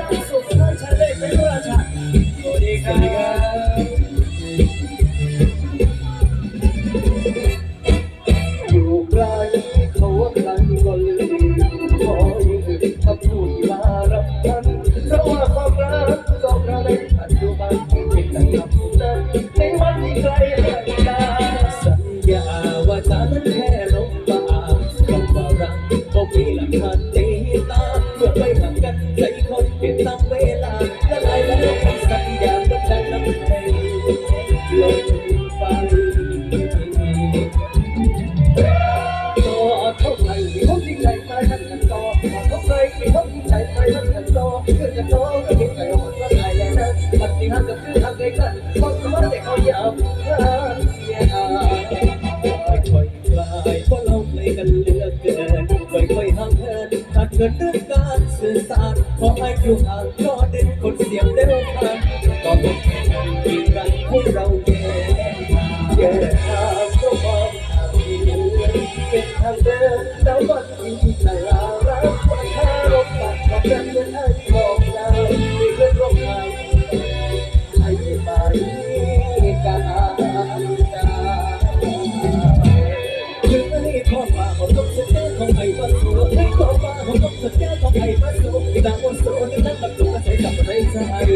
ตั้งสุขเอยู่ไกลเขาว่าก็ลืมขออยู่ถึพูดลารับกันเวัสองเรัจจุบันเป็นดัง กิดเรื่องการสื่อสารขอให้อยู่ห่างรอดึงคนเสียงเดียวกันก็เป็นแค่คนที่รักพวกเราอย่กิดทางก็มองทางเป็นทางเดินแล้ววัน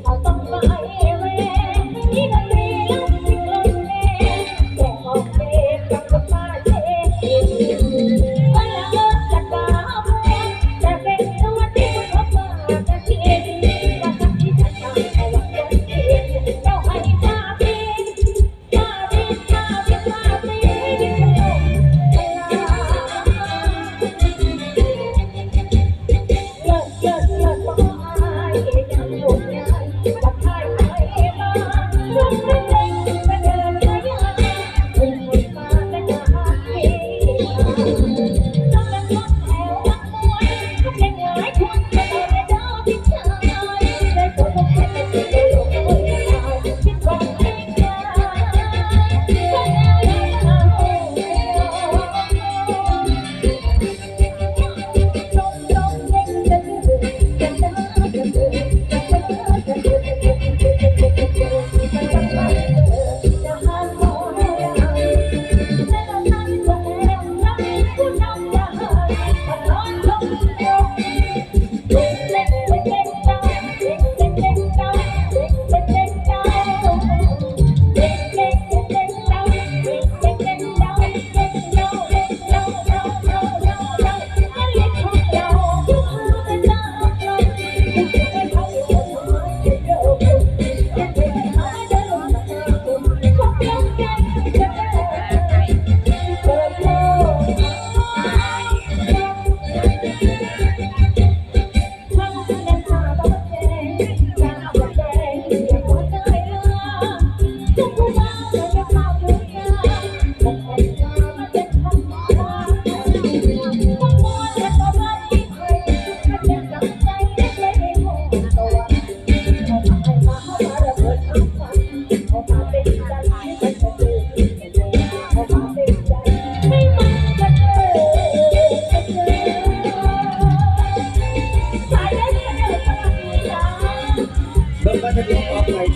Hold on.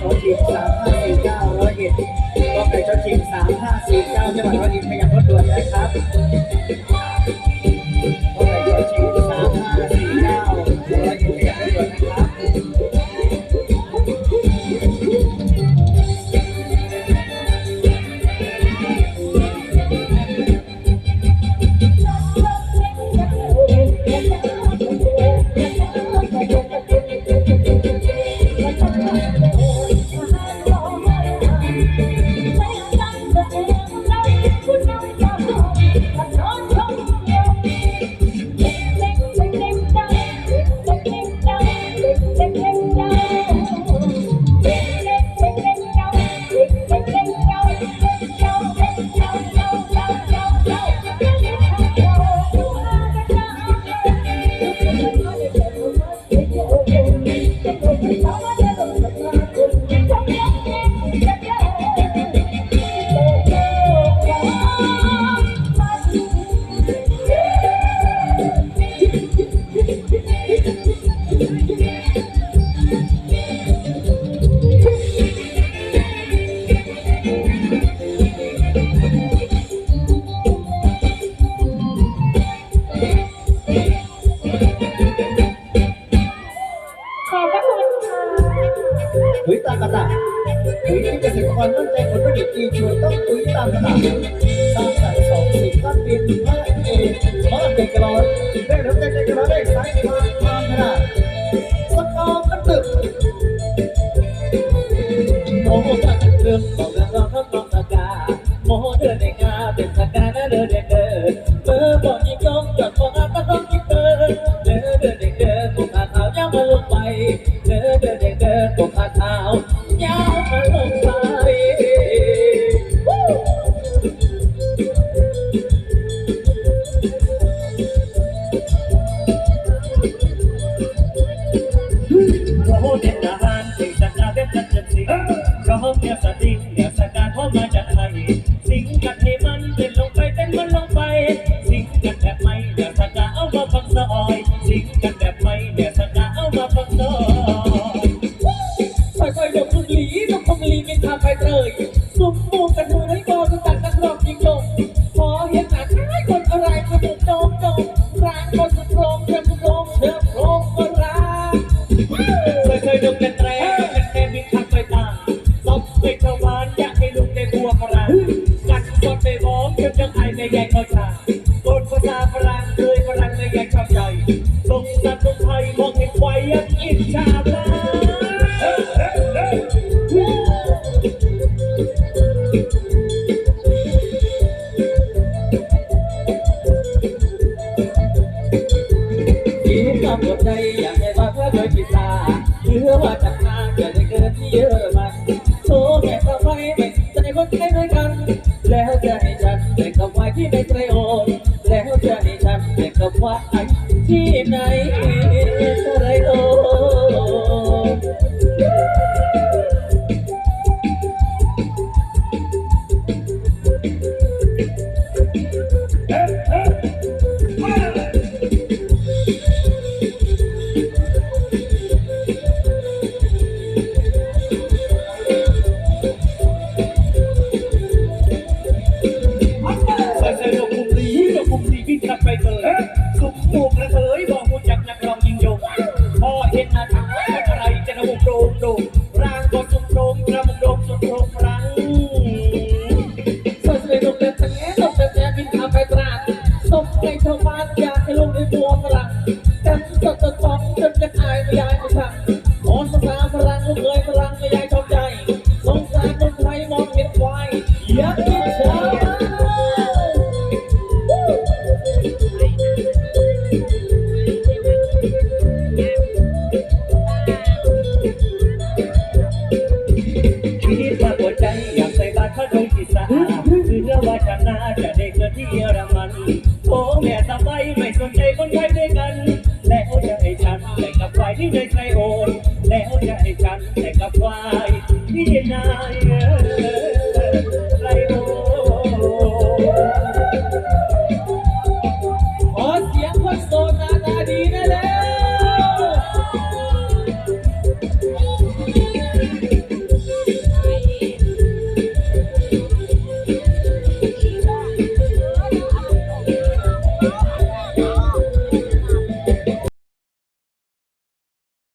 เขาทีมสามห้าสี่เก้าร้อยเอ็ดก็ไปเจ้าทีมสามห้าสี่เก้าจังหวัดร้อยเอ็ดขยับรถด่วนนะครับ ขสายพานพานนะสตอกันตึกโมโหสักตึกบอกแล้วน้องน้งน้องตากาโมโเดินในงาเป็นสกานะเดินเดินเดิอร์อกยิ่งต้เงจอดบอกาตะต้องยิ่งเดินเดินเดินเนเดินผมหาเท้าย่ามาลงไปเดินเดิน เรียกสกาเพ่อมาจากไทยสิงห์กะเท Quiet in What I เอ่ยพลังขยายชอบใจ สงสารคนไทยมองเห็นควายอย่าคิดช้าคิดว่าหัวใจอยากใส่บาตรพระดวงที่สาคือเรื่องว่าชนะจะได้กิดที่เมันโอ้แม่สบายไม่สนใจคนไทย